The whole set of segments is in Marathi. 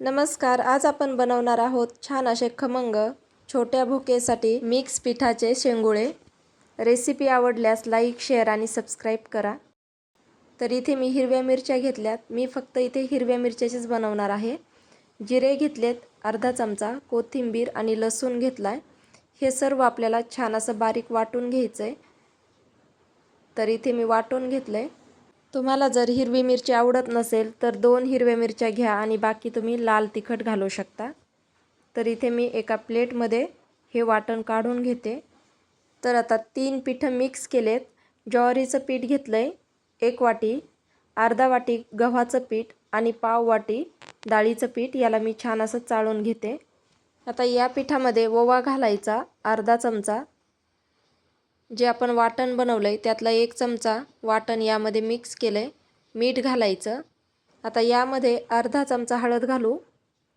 नमस्कार आज आपण बनवणार आहोत छान असे खमंग छोट्या भुकेसाठी मिक्स पिठाचे शेंगुळे. रेसिपी आवडल्यास लाईक शेअर आणि सबस्क्राईब करा. तर इथे मी हिरव्या मिरच्या घेतल्यात. मी फक्त इथे हिरव्या मिरच्याचीच बनवणार आहे. जिरे घेतलेत अर्धा चमचा कोथिंबीर आणि लसूण घेतला आहे हे सर्व आपल्याला छान असं बारीक वाटून घ्यायचं आहे तर इथे मी वाटून घेतलं आहे तुम्हाला जर हिरवी मिरची आवडत नसेल तर दोन हिरव्या मिरच्या घ्या आणि बाकी तुम्ही लाल तिखट घालू शकता. तर इथे मी एका प्लेटमध्ये हे वाटण काढून घेते. तर आता तीन पिठं मिक्स केलेत. ज्वारीचं पीठ घेतलं आहे एक वाटी अर्धा वाटी गव्हाचं पीठ आणि पाव वाटी डाळीचं पीठ याला मी छान असं चाळून घेते. आता या पिठामध्ये ओवा घालायचा अर्धा चमचा जे आपण वाटण बनवलं आहे त्यातला एक चमचा वाटण यामध्ये मिक्स केलं आहे मीठ घालायचं. आता यामध्ये अर्धा चमचा हळद घालू.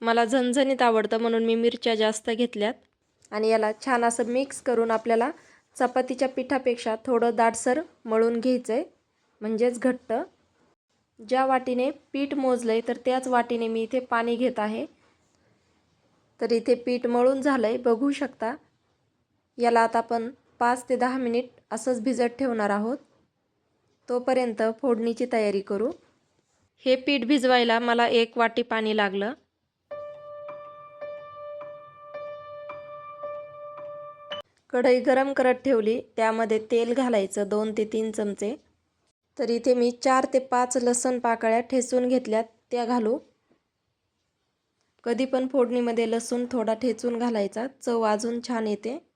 मला झणझणीत आवडतं म्हणून मी मिरच्या जास्त घेतल्यात. आणि याला छान असं मिक्स करून आपल्याला चपातीच्या पिठापेक्षा थोडं दाटसर मळून घ्यायचं आहे म्हणजेच घट्ट. ज्या वाटीने पीठ मोजलं आहे तर त्याच वाटीने मी इथे पाणी घेत आहे. तर इथे पीठ मळून झालं आहे बघू शकता. याला आता आपण पाच ते दहा मिनिट असंच भिजत ठेवणार आहोत. तोपर्यंत फोडणीची तयारी करू. हे पीठ भिजवायला मला एक वाटी पाणी लागलं. कढई गरम करत ठेवली. त्यामध्ये तेल घालायचं दोन ते तीन चमचे. तर इथे मी चार ते पाच लसण पाकळ्या ठेचून घेतल्यात त्या घालू. कधी पण फोडणीमध्ये लसूण थोडा ठेचून घालायचा. चव अजून छान येते.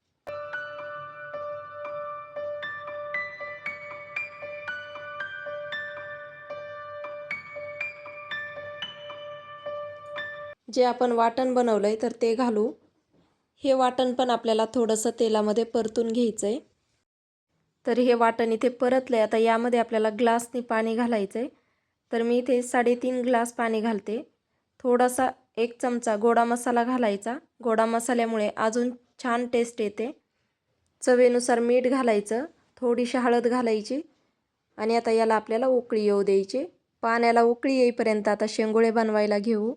जे आपण वाटण बनवलं आहे तर ते घालू. हे वाटण पण आपल्याला थोडंसं तेलामध्ये परतून घ्यायचं आहे तर हे वाटण इथे परतलं आहे आता यामध्ये आपल्याला ग्लासनी पाणी घालायचं आहे तर मी इथे साडेतीन ग्लास पाणी घालते. थोडासा एक चमचा गोडा मसाला घालायचा. गोडा मसाल्यामुळे अजून छान टेस्ट येते. चवेनुसार मीठ घालायचं. थोडीशी हळद घालायची. आणि आता याला आपल्याला उकळी येऊ द्यायची. पाण्याला उकळी येईपर्यंत आता शेंगोळे बनवायला घेऊ.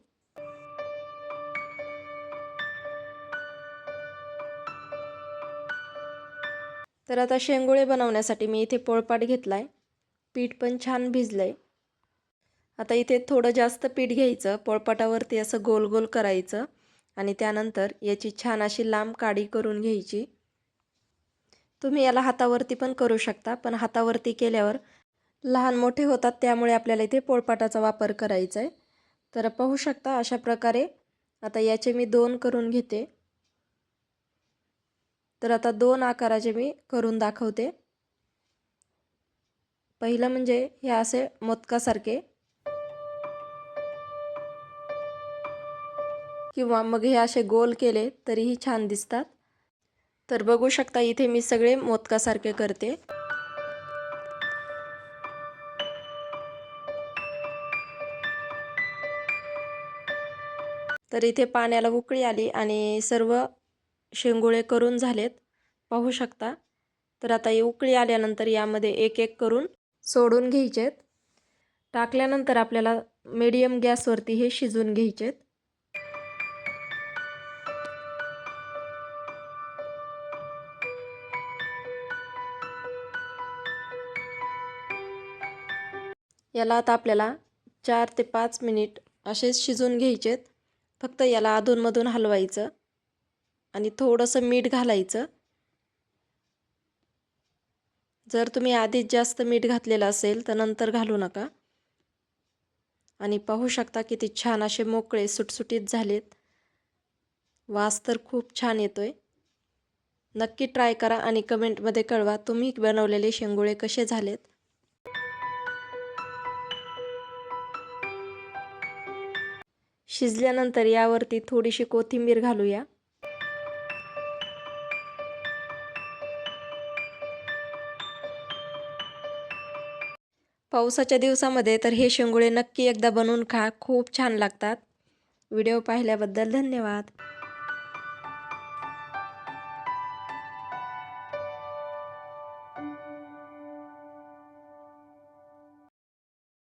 तर आता शेंगोळे बनवण्यासाठी मी इथे पोळपाट घेतला आहे पीठ पण छान भिजलं आहे आता इथे थोडं जास्त पीठ घ्यायचं. पोळपाटावरती असं गोल गोल करायचं. आणि त्यानंतर याची छान अशी लांब काडी करून घ्यायची. तुम्ही याला हातावरती पण करू शकता पण हातावरती केल्यावर लहान मोठे होतात त्यामुळे आपल्याला इथे पोळपाटाचा वापर करायचा आहे तर पाहू शकता अशा प्रकारे आता याचे मी दोन करून घेते. तर आता दोन आकाराचे मी करून दाखवते. पहिलं म्हणजे हे असे मोदकासारखे. किंवा मग हे असे गोल केले तरीही छान दिसतात. तर बघू शकता इथे मी सगळे मोदकासारखे करते. तर इथे पाण्याला उकळी आली आणि सर्व शेंगोळे करून झालेत. पाहू शकता. तर आता ही उकळी आल्यानंतर यामध्ये एक एक करून सोडून घ्यायचेत. टाकल्यानंतर आपल्याला मीडियम गॅसवरती हे शिजून घ्यायचेत. याला आता आपल्याला चार ते पाच मिनिट असेच शिजून घ्यायचेत. फक्त याला अधूनमधून हलवायचं. आणि थोडंसं मीठ घालायचं. जर तुम्ही आधीच जास्त मीठ घातलेलं असेल तर नंतर घालू नका. आणि पाहू शकता किती छान असे मोकळे सुटसुटीत झालेत. वास तर खूप छान येतो आहे नक्की ट्राय करा आणि कमेंटमध्ये कळवा तुम्ही बनवलेले शेंगोळे कसे झालेत. शिजल्यानंतर यावरती थोडीशी कोथिंबीर घालूया. पावसाच्या दिवसामध्ये तर हे शेंगुळे नक्की एकदा बनवून खा. खूप छान लागतात. व्हिडिओ पाहिल्याबद्दल धन्यवाद.